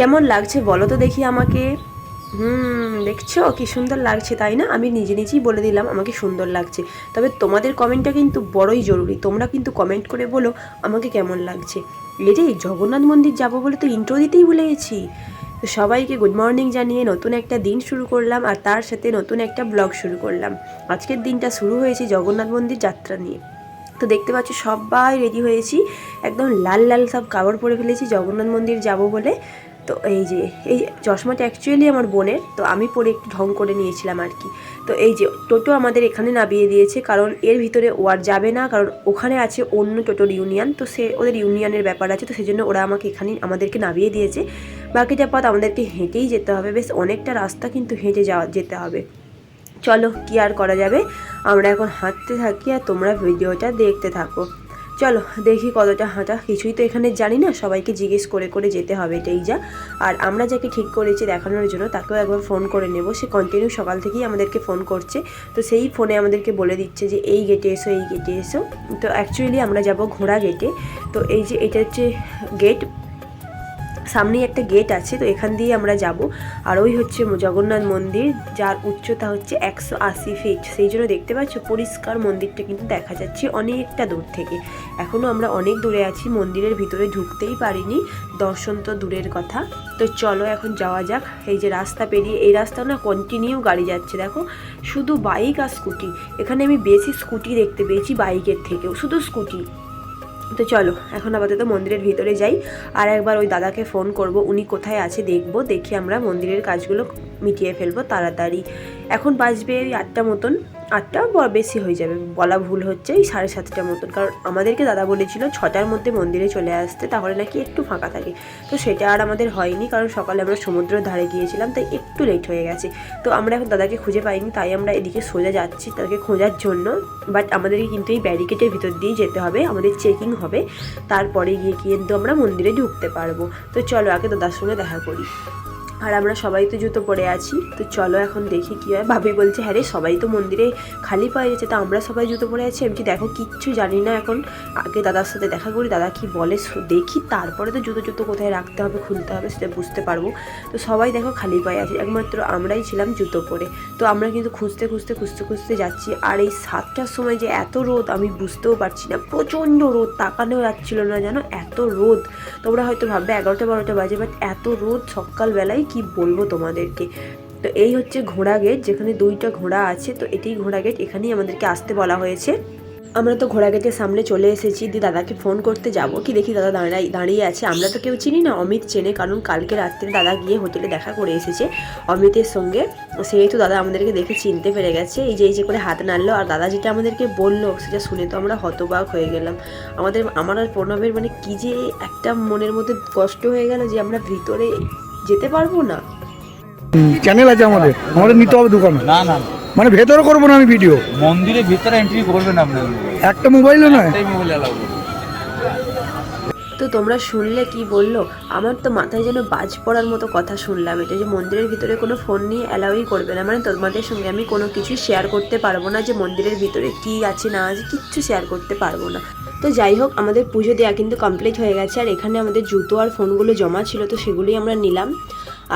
কেমন লাগছে বলো তো দেখি আমাকে। হুম, দেখছ? কি সুন্দর লাগছে, তাই না? আমি নিজে নিজেই বলে দিলাম, আমাকে সুন্দর লাগছে। তবে তোমাদের কমেন্টটা কিন্তু বড়ই জরুরি। তোমরা কিন্তু কমেন্ট করে বলো আমাকে কেমন লাগছে। যে জগন্নাথ মন্দির যাব বলে তো ইন্ট্রো দিতেই ভুলে গেছি। তো সবাইকে গুড মর্নিং জানিয়ে নতুন একটা দিন শুরু করলাম, আর তার সাথে নতুন একটা ব্লগ শুরু করলাম। আজকের দিনটা শুরু হয়েছে জগন্নাথ মন্দির যাত্রা নিয়ে। তো দেখতে পাচ্ছ, সবাই রেডি হয়েছি। একদম লাল লাল সব কাপড় পরে ফেলেছি, জগন্নাথ মন্দির যাব বলে। তো এই যে, এই চশমাটা অ্যাকচুয়ালি আমার বোনের, তো আমি পরে একটু ঢং করে নিয়েছিলাম আর কি। তো এই যে, টোটো আমাদের এখানে নামিয়ে দিয়েছে, কারণ এর ভিতরে ও আর যাবে না, কারণ ওখানে আছে অন্য টোটোর ইউনিয়ন তো সে, ওদের ইউনিয়নের ব্যাপার আছে, তো সেজন্য ওরা আমাকে এখানে, আমাদেরকে নামিয়ে দিয়েছে। বাকিটা পথ আমাদেরকে হেঁটেই যেতে হবে, বেশ অনেকটা রাস্তা কিন্তু হেঁটে যাওয়া, যেতে হবে। চলো, কি আর করা যাবে? আমরা এখন হাঁটতে থাকি, আর তোমরা ভিডিওটা দেখতে থাকো। চলো, দেখি কতটা হাঁটা। কিছুই তো এখানে জানি না, সবাইকে জিজ্ঞেস করে করে যেতে হবে এটাই যা আর আমরা যাকে ঠিক করেছি দেখানোর জন্য, তাকেও একবার ফোন করে নেব। সে কন্টিনিউ সকাল থেকেই আমাদেরকে ফোন করছে। তো সেই ফোনে আমাদেরকে বলে দিচ্ছে যে, এই গেটে এসো, এই গেটে এসো। তো অ্যাকচুয়ালি আমরা যাব ঘোড়া গেটে তো এই যে, এটা হচ্ছে গেট সামনেই একটা গেট আছে, তো এখান দিয়ে আমরা যাব। আর ওই হচ্ছে জগন্নাথ মন্দির, যার উচ্চতা হচ্ছে একশো আশি ফিট সেই জন্য দেখতে পাচ্ছ পরিষ্কার মন্দিরটা কিন্তু দেখা যাচ্ছে অনেকটা দূর থেকে। এখনও আমরা অনেক দূরে আছি, মন্দিরের ভিতরে ঢুকতেই পারিনি, দর্শন তো দূরের কথা। তো চলো এখন যাওয়া যাক, এই যে রাস্তা পেরিয়ে, এই রাস্তা না কন্টিনিউ গাড়ি যাচ্ছে, দেখো। শুধু বাইক আর স্কুটি এখানে আমি বেশি স্কুটি দেখতে পেয়েছি বাইকের থেকেও, শুধু স্কুটি তো চলো, এখন আপাতত মন্দিরের ভিতরে যাই। আর একবার ওই দাদাকে ফোন করব, উনি কোথায় আছে দেখব, দেখি আমরা মন্দিরের কাজগুলো মিটিয়ে ফেলব তাড়াতাড়ি। এখন বাজবে ওই আটটা মতন। আটটা বেশি হয়ে যাবে। বলা ভুল হচ্ছে এই সাড়ে সাতটা মতন। কারণ আমাদেরকে দাদা বলেছিল ছটার মধ্যে মন্দিরে চলে আসতে, তাহলে নাকি একটু ফাঁকা থাকে। তো সেটা আর আমাদের হয়নি, কারণ সকালে আমরা সমুদ্রের ধারে গিয়েছিলাম, তাই একটু লেট হয়ে গেছে। তো আমরা এখন দাদাকে খুঁজে পাইনি, তাই আমরা এদিকে সোজা যাচ্ছি তাদেরকে খোঁজার জন্য। বাট আমাদেরকে কিন্তু এই ব্যারিকেডের ভিতর দিয়ে যেতে হবে, আমাদের চেকিং হবে। তারপরে গিয়ে কিন্তু আমরা মন্দিরে ঢুকতে পারব। তো চলো আগে দাদার সঙ্গে দেখা করি। আর আমরা সবাই তো জুতো পরে আছি, তো চলো এখন দেখি কী হয়। ভাবি বলছে হ্যাঁ রে, সবাই তো মন্দিরে খালি পায়ে যাচ্ছে তো আমরা সবাই জুতো পরে আছি? আমি দেখো, কিচ্ছু জানি না এখন। আগে দাদার সাথে দেখা করি, দাদা কি বলে দেখি, তারপরে তো জুতো জুতো কোথায় রাখতে হবে, খুলতে হবে, সেটা বুঝতে পারব। তো সবাই দেখো খালি পায়ে আছে, একমাত্র আমরাই ছিলাম জুতো পরে। তো আমরা কিন্তু খুঁজতে খুঁজতে খুঁজতে খুঁজতে যাচ্ছি, আর এই সাতটার সময় যে এত রোদ, আমি বুঝতেও পারছি না, প্রচণ্ড রোদ তাকানো যাচ্ছিল না জানো, এত রোদ। তোমরা হয়তো ভাববে, এগারোটা, বারোটা বাজে বাট এত রোদ সকালবেলায় কি বলব তোমাদেরকে? তো এই হচ্ছে ঘোড়া গেট, যেখানে দুইটা ঘোড়া আছে, তো এটাই ঘোড়া গেট, এখানেই আমাদেরকে আসতে বলা হয়েছে। আমরা তো ঘোড়া গেটের সামনে চলে এসেছি, দিয়ে দাদাকে ফোন করতে যাব। কি দেখি দাদা দাঁড়াই, দাঁড়িয়ে আছে? আমরা তো কেউ চিনি না, অমিত চেনে, কারণ কালকে রাত্রে দাদা গিয়ে হোটেলে দেখা করে এসেছে অমিতের সঙ্গে। সেহেতু দাদা আমাদেরকে দেখে চিনতে পেরে গেছে, এই যে এই যে করে হাত নাড়লো, আর দাদা যেটা আমাদেরকে বলল, সেটা শুনে তো আমরা হতবাক হয়ে গেলাম। আমাদের, আমার আর প্রণবের মানে কি যে একটা মনের মধ্যে কষ্ট হয়ে গেল যে আমরা ভিতরে যেতে পারব না। চ্যানেল আছে আমাদের। আমাদের নিতে হবে দোকানে। না না মানে ভেতরে করব না আমি ভিডিও মন্দিরের ভিতরে এন্ট্রি করবেন আপনার একটা মোবাইলও নয়? একটাই মোবাইল তো তোমরা শুনলে কি বলল? আমার তো মাথায় যেন বাজ পড়ার মতো কথা শুনলাম। এটা যে মন্দিরের ভিতরে কোনো ফোন নিয়ে অ্যালাউই করবে না। মানে তোমাদের সঙ্গে আমি কোনো কিছু শেয়ার করতে পারব না যে মন্দিরের ভিতরে কি আছে না আছে কিচ্ছু শেয়ার করতে পারব না। তো যাই হোক, আমাদের পুজো দেওয়া কিন্তু কমপ্লিট হয়ে গেছে, আর এখানে আমাদের জুতো আর ফোনগুলো জমা ছিল, তো সেগুলোই আমরা নিলাম।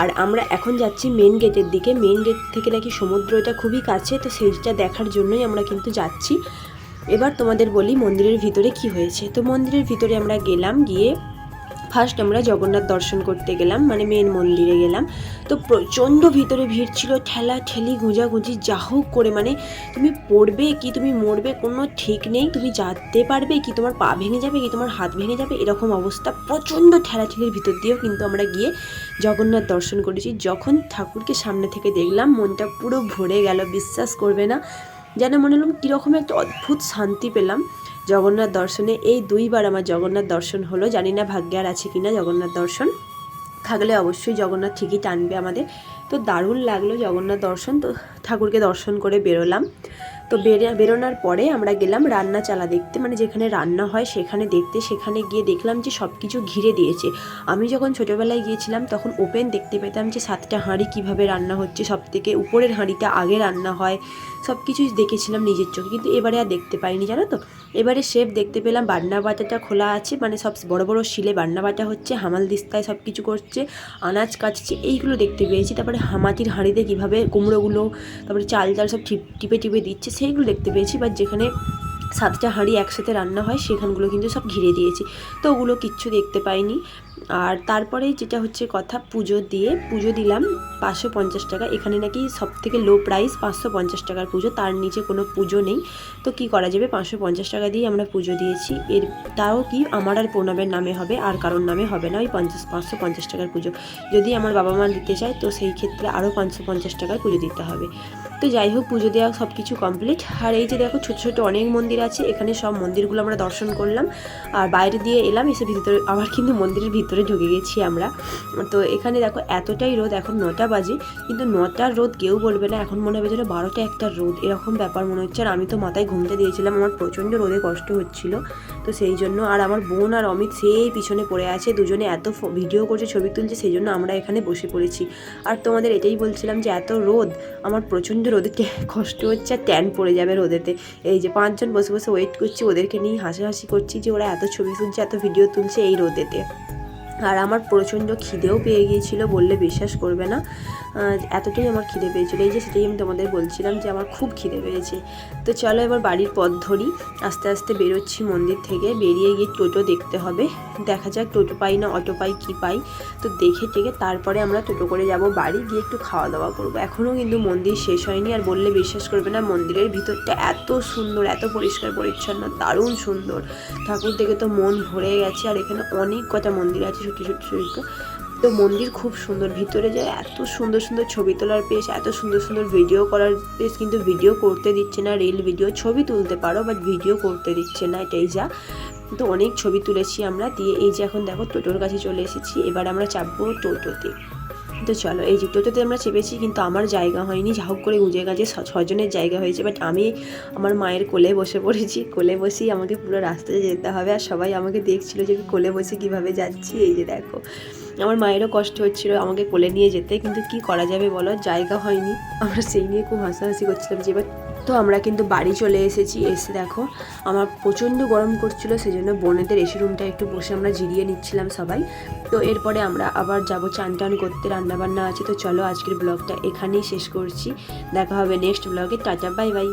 আর আমরা এখন যাচ্ছি মেন গেটের দিকে। মেন গেট থেকে নাকি সমুদ্রটা খুবই কাছে, তো সেইটা দেখার জন্যই আমরা কিন্তু যাচ্ছি। এবার তোমাদের বলি মন্দিরের ভিতরে কি হয়েছে। তো মন্দিরের ভিতরে আমরা গেলাম গিয়ে ফার্স্ট আমরা জগন্নাথ দর্শন করতে গেলাম মানে মেন মন্দিরে গেলাম। তো প্রচণ্ড ভিতরে ভিড় ছিল, ঠেলা ঠেলি গুঁজাগুঁজি, যা হোক করে মানে তুমি পড়বে কি, তুমি মরবে, কোনো ঠিক নেই। তুমি যেতে পারবে কি, তোমার পা ভেঙে যাবে কি, তোমার হাত ভেঙে যাবে, এরকম অবস্থা। প্রচণ্ড ঠেলাঠেলির ভিতর দিয়েও কিন্তু আমরা গিয়ে জগন্নাথ দর্শন করেছি। যখন ঠাকুরকে সামনে থেকে দেখলাম, মনটা পুরো ভরে গেল, বিশ্বাস করবে না। যেন মনে হলাম কীরকম একটা অদ্ভুত শান্তি পেলাম। জগন্নাথ দর্শনে, এই দুইবার আমার জগন্নাথ দর্শন হলো। জানি না ভাগ্যে আর আছে কি না জগন্নাথ দর্শন। থাকলে অবশ্যই জগন্নাথ ঠিকই টানবে আমাদের। তো দারুণ লাগল জগন্নাথ দর্শন। তো ঠাকুরকে দর্শন করে বেরোলাম। তো বেরে, বেরোনোর পরে আমরা গেলাম রান্না চালা দেখতে। মানে যেখানে রান্না হয় সেখানে দেখতে। সেখানে গিয়ে দেখলাম যে সব কিছু ঘিরে দিয়েছে। আমি যখন ছোটোবেলায় গিয়েছিলাম তখন ওপেন দেখতে পেতাম যে সাতটা হাঁড়ি কীভাবে রান্না হচ্ছে। সব থেকে উপরের হাঁড়িটা আগে রান্না হয়। সব কিছুই দেখেছিলাম নিজের চোখে। কিন্তু এবারে আর দেখতে পাইনি, জানো তো? এবারে শেফ দেখতে পেলাম বান্না বাটাটা খোলা আছে। মানে সব বড় বড় শিলে বান্না বাটা হচ্ছে। হামাল দিস্তায় সব কিছু করছে। আনাজ কাটছে। এইগুলো দেখতে পেয়েছি। তারপরে হামাটির হাঁড়িতে কীভাবে কুমড়োগুলো, তারপরে চাল চাল সব টিপে টিপে দিচ্ছে। সেইগুলো দেখতে পেয়েছি বা যেখানে সাতটা হাঁড়ি একসাথে রান্না হয়, সেখানগুলো কিন্তু সব ঘিরে দিয়েছি। তো ওগুলো কিচ্ছু দেখতে পাইনি। আর তারপরে যেটা হচ্ছে কথা, পুজো দিয়ে, পুজো দিলাম পাঁচশো পঞ্চাশ টাকা। এখানে নাকি সব থেকে লো প্রাইস পাঁচশো পঞ্চাশ টাকার পুজো, তার নিচে কোনো পুজো নেই। তো কি করা যাবে? পাঁচশো পঞ্চাশ টাকা দিয়ে আমরা পুজো দিয়েছি। এর তাও কি আমার আর প্রণবের নামে হবে, আর কারোর নামে হবে না ওই পঞ্চাশ, পাঁচশো পঞ্চাশ টাকার পুজো। যদি আমার বাবা মা দিতে চায়, তো সেই ক্ষেত্রে আরও পাঁচশো পঞ্চাশ টাকার পুজো দিতে হবে। তো যাই হোক, পুজো দেওয়া সব কিছু কমপ্লিট আর এই যে দেখো, ছোটো ছোটো অনেক মন্দির আছে, এখানে সব মন্দিরগুলো আমরা দর্শন করলাম। আর বাইরে দিয়ে এলাম, এসে ভিতরে আবার কিন্তু মন্দিরের ভিতরে ঢুকে গেছি আমরা। তো এখানে দেখো এতটাই রোদ, এখন নটা বাজে, কিন্তু নটার রোদ কেউ বলবে না। এখন মনে হবে যেন বারোটা একটা রোদ, এরকম ব্যাপার মনে হচ্ছে। আর আমি তো মাথায় ঘুমতে দিয়েছিলাম, আমার প্রচণ্ড রোদে কষ্ট হচ্ছিল। তো সেই জন্য আর আমার বোন আর অমিত সেই পিছনে পড়ে আছে, দুজনে এত ভিডিও করছে, ছবি তুলছে, সেই জন্য আমরা এখানে বসে পড়েছি। আর তোমাদের এটাই বলছিলাম যে এত রোদ, আমার প্রচণ্ড রোদে কষ্ট হচ্ছে আর ট্যান পড়ে যাবে রোদেতে। এই যে পাঁচজন বসে বসে ওয়েট করছি, ওদেরকে নিয়ে হাসাহাসি করছি যে ওরা এত ছবি তুলছে, এত ভিডিও তুলছে এই রোদেতে। আর আমার প্রচণ্ড খিদেও পেয়ে গিয়েছিল, বললে বিশ্বাস করবে না। এতটাই আমার খিদে পেয়েছিল। এই যে সেটাই আমি তোমাদের বলছিলাম যে আমার খুব খিদে পেয়েছে। তো চলো এবার বাড়ির পথ ধরি। আস্তে আস্তে বেরোচ্ছি মন্দির থেকে। বেরিয়ে গিয়ে টোটো দেখতে হবে। দেখা যাক টোটো পাই না, অটো পাই, কী পাই। তো দেখে টেকে তারপরে আমরা টোটো করে যাব বাড়ি, গিয়ে একটু খাওয়া দাওয়া করব। এখনও কিন্তু মন্দির শেষ হয়নি আর বললে বিশ্বাস করবে না, মন্দিরের ভিতরটা এত সুন্দর, এত পরিষ্কার, পরিচ্ছন্ন, দারুণ সুন্দর। ঠাকুর দেখে তো মন ভরে গেছে। আর এখানে অনেক কটা মন্দির আছে ছোটো ছোটো ছোটো তো মন্দির খুব সুন্দর, ভিতরে যায় এত সুন্দর সুন্দর ছবি তোলার পেজ এত সুন্দর সুন্দর ভিডিও করার পেজ কিন্তু ভিডিও করতে দিচ্ছে না রিল ভিডিও ছবি তুলতে পারো বাট ভিডিও করতে দিচ্ছে না, এটাই যা। তো অনেক ছবি তুলেছি আমরা, দিয়ে এই যে এখন দেখো, টোটোর কাছে চলে এসেছি, এবার আমরা চাপবো টোটোতে। তো চলো, এই জুতোটাতে আমরা চেপেছি, কিন্তু আমার জায়গা হয়নি। যা হোক করে গুজে গেছে ছজনের জায়গা হয়েছে বাট আমি আমার মায়ের কোলে বসে পড়েছি। কোলে বসেই আমাকে পুরো রাস্তায় যেতে হবে, আর সবাই আমাকে দেখছিল যে আমি কোলে বসে কীভাবে যাচ্ছি। এই যে দেখো, আমার মায়েরও কষ্ট হচ্ছিল আমাকে কোলে নিয়ে যেতে, কিন্তু কি করা যাবে বলো? জায়গা হয়নি। আমরা সেই নিয়ে খুব হাসাহাসি করছিলাম যে এবার তো আমরা কিন্তু বাড়ি চলে এসেছি। এসে দেখো, আমার প্রচণ্ড গরম করছিল, সেজন্য বোনেদের এসি রুমটা একটু বসে আমরা জিরিয়ে নিচ্ছিলাম সবাই। তো এরপরে আমরা আবার যাব চান টান করতে, রান্নাবান্না আছে। তো চলো আজকের ব্লগটা এখানেই শেষ করছি। দেখা হবে নেক্সট ব্লগে টাটা বাই বাই